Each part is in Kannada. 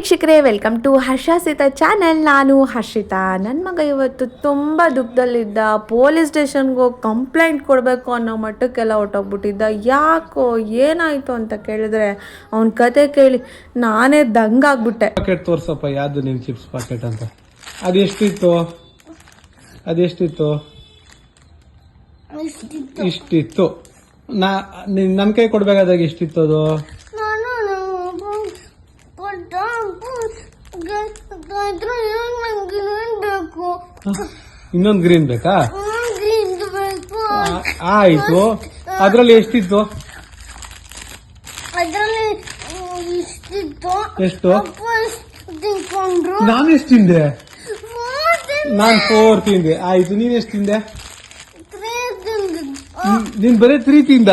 ವೀಕ್ಷಕರೇ ವೆಲ್ಕಮ್ ಟು ಹರ್ಷಾಸಿತ ಚಾನೆಲ್. ನಾನು ಹರ್ಷಿತಾ. ನನ್ನ ಮಗ ಇವತ್ತು ತುಂಬ ದುಃಖದಲ್ಲಿದ್ದ ಪೊಲೀಸ್ ಸ್ಟೇಷನ್ಗೆ ಹೋಗಿ ಕಂಪ್ಲೇಂಟ್ ಕೊಡಬೇಕು ಅನ್ನೋ ಮಟ್ಟಕ್ಕೆಲ್ಲ ಹೊಟ್ಟೋಗ್ಬಿಟ್ಟಿದ್ದ ಯಾಕೋ ಏನಾಯಿತು ಅಂತ ಕೇಳಿದ್ರೆ ಅವನ ಕತೆ ಕೇಳಿ ನಾನೇ ದಂಗಾಗ್ಬಿಟ್ಟೆ ಪಾಕೆಟ್ ತೋರ್ಸಪ್ಪ ಯಾವ್ದು ನಿನ್ ಚಿಪ್ಸ್ ಪಾಕೆಟ್ ಅಂತ? ಅದೆಷ್ಟಿತ್ತು? ಅದೆಷ್ಟಿತ್ತು? ಇಷ್ಟಿತ್ತು. ನಾ ನನ್ನ ನನ್ ಕೈ ಕೊಡ್ಬೇಕಾದಾಗ ಎಷ್ಟಿತ್ತು ಅದು? ಇನ್ನೊಂದು ಗ್ರೀನ್ ಬೇಕಾ? ಆಯ್ತು. ಅದ್ರಲ್ಲಿ ಎಷ್ಟಿತ್ತು? ಎಷ್ಟು? ನಾನು ಎಷ್ಟು ತಿಂದೆ? ನಾನು ಫೋರ್ ತಿಂದೆ. ಆಯ್ತು ನೀನ್ ಎಷ್ಟು ತಿಂದೆ? ನೀನ್ ಬರೀ ತ್ರೀ ತಿಂದ?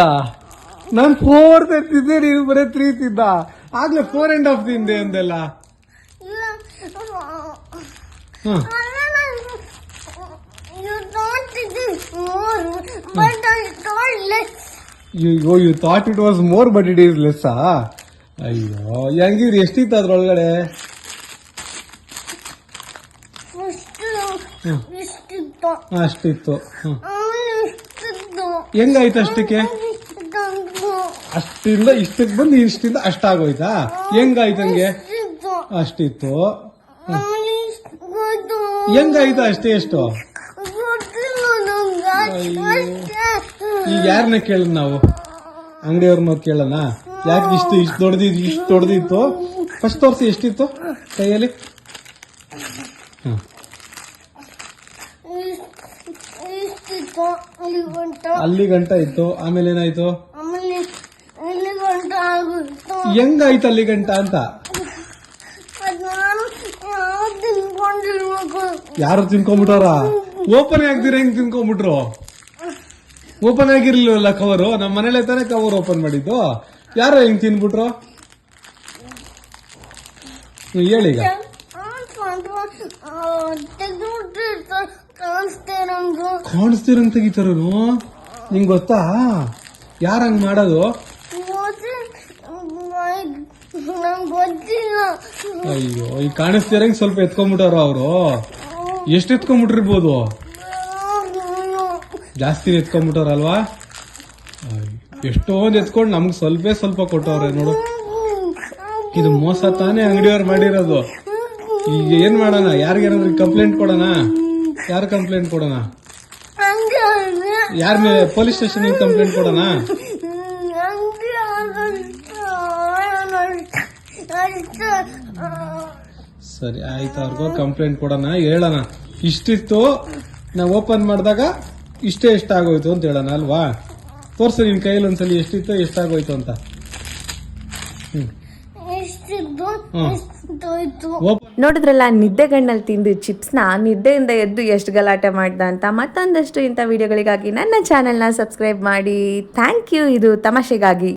ನಾನ್ ಫೋರ್ ತಿಂದೆ ನೀನು ಬರೀ ತ್ರೀ ತಿಂದ. ಆಗ್ಲೇ ಫೋರ್ ಅಂಡ್ ಹಾಫ್ ತಿಂದೆ ಅಂದೆಲ್ಲ ಇಲ್ಲ hmm You thought it is more, but I less. You thought thought it was more but it is less ಅಯ್ಯೋ ಹೆಂಗಿದ್ರಿ ಎಷ್ಟಿತ್ತು ಅದ್ರೊಳಗಡೆ? ಒಳಗಡೆ ಹ್ಮ್. ಇಷ್ಟಿತ್ತು ಅಷ್ಟಿತ್ತು ಹ್ಮ್. ಹೆಂಗಾಯ್ತು ಅಷ್ಟಕ್ಕೆ? ಅಷ್ಟಿಂದ ಇಷ್ಟಕ್ಕೆ ಬಂದು ಇಷ್ಟಿಂದ ಅಷ್ಟಾಗೋಯ್ತಾ? ಹೆಂಗಾಯ್ತು ಹಂಗೆ? ಅಷ್ಟಿತ್ತು. ಹೆಂಗಾಯ್ತು ಅಷ್ಟೇ ಎಷ್ಟು? ಗೊತ್ತಿಲ್ಲ ನಂಗೆ. ಅಷ್ಟೇ ಈಗ ಯಾರನ್ನ ಕೇಳೋಣ ನಾವು? ಅಂಗಡಿಯವ್ರನ್ನ ಕೇಳೋಣ? ಯಾಕೆ ಇಷ್ಟು ಇಷ್ಟು ದೊಡ್ಡದಿದ್ದು ಇಷ್ಟು ದೊಡ್ಡದಿತ್ತು? ಫಸ್ಟ್ ತೋರಿಸಿ, ಎಷ್ಟಿತ್ತು? ಕೈಯಲ್ಲಿ. ಅಲ್ಲಿ ಗಂಟ ಇತ್ತು, ಆಮೇಲೆ ಏನಾಯ್ತು? ಹೆಂಗಾಯ್ತು ಅಲ್ಲಿ ಗಂಟ ಅಂತ? ಯಾರು ತಿನ್ಕೊಂಡ್ಬಿಟ್ಟಾರ ಓಪನ್ ಆಗ್ದಿರ ಹೆಂಗ್ ತಿನ್ಕೊಂಬಿಟ್ರು ಓಪನ್ ಆಗಿರ್ಲಿಲ್ಲ ಕವರು ನಮ್ಮ ಮನೇಲೆ ತಾನೇ ಕವರ್ ಓಪನ್ ಮಾಡಿದ್ದು. ಯಾರು ಹಿಂಗ್ ತಿನ್ಬಿಟ್ರು? ಹೇಳಿ ಕಾಣಿಸ್ತೀರಂಗ್ ತೆಗಿತಾರ ನಿಂಗ್ ಗೊತ್ತಾ? ಯಾರ ಹಂಗ್ ಮಾಡೋದು? ಅಯ್ಯೋ, ಈ ಕಾಣಿಸ್ತಿರಂಗ್ ಸ್ವಲ್ಪ ಎತ್ಕೊಂಡ್ಬಿಟ್ಟಾರ ಅವರು? ಎಷ್ಟು ಎತ್ಕೊಂಡ್ಬಿಟ್ಟಿರ್ಬೋದು? ಜಾಸ್ತಿ ಎತ್ಕೊಂಡ್ಬಿಟ್ಟವ್ರಲ್ವಾ? ಎಷ್ಟೊಂದು ಎತ್ಕೊಂಡು ನಮ್ಗೆ ಸ್ವಲ್ಪ ಸ್ವಲ್ಪ ಕೊಟ್ಟವ್ರೆ, ನೋಡು. ಇದು ಮೋಸ ತಾನೇ ಅಂಗಡಿಯವ್ರು ಮಾಡಿರೋದು. ಈಗ ಏನ್ ಮಾಡೋಣ? ಯಾರಿಗೇನಾದ್ರು ಕಂಪ್ಲೇಂಟ್ ಕೊಡೋಣ? ಯಾರು ಕಂಪ್ಲೇಂಟ್ ಕೊಡೋಣ? ಯಾರ ಮೇಲೆ ಪೊಲೀಸ್ ಸ್ಟೇಷನ್ ಕಂಪ್ಲೇಂಟ್ ಕೊಡೋಣ? ಸರಿ, ಆಯ್ತು ಅವ್ರಿಗೂ ಕಂಪ್ಲೇಂಟ್ ಕೊಡೋಣ, ಹೇಳೋಣ. ಇಷ್ಟಿತ್ತು, ನಾವು ಓಪನ್ ಮಾಡಿದಾಗ ಇಷ್ಟೇ ಎಷ್ಟಾಗೋಯ್ತು ಅಂತ ಹೇಳೋಣ ಅಲ್ವಾ? ತೋರಿಸು ನಿನ್ ಕೈಯಲ್ಲಿ ಒಂದ್ಸಲಿ ಎಷ್ಟಿತ್ತು ಎಷ್ಟಾಗೋಯ್ತು ಅಂತ. ನೋಡಿದ್ರಲ್ಲ ನಿದ್ದೆಗಣ್ಣಲ್ಲಿ ತಿಂದು ಚಿಪ್ಸ್ನ ನಿದ್ದೆಯಿಂದ ಎದ್ದು ಎಷ್ಟು ಗಲಾಟೆ ಮಾಡ್ದ ಅಂತ ಮತ್ತೊಂದಷ್ಟು ಇಂಥ ವಿಡಿಯೋಗಳಿಗಾಗಿ ನನ್ನ ಚಾನೆಲ್ನ ಸಬ್ಸ್ಕ್ರೈಬ್ ಮಾಡಿ. ಥ್ಯಾಂಕ್ ಯು ಇದು ತಮಾಷೆಗಾಗಿ.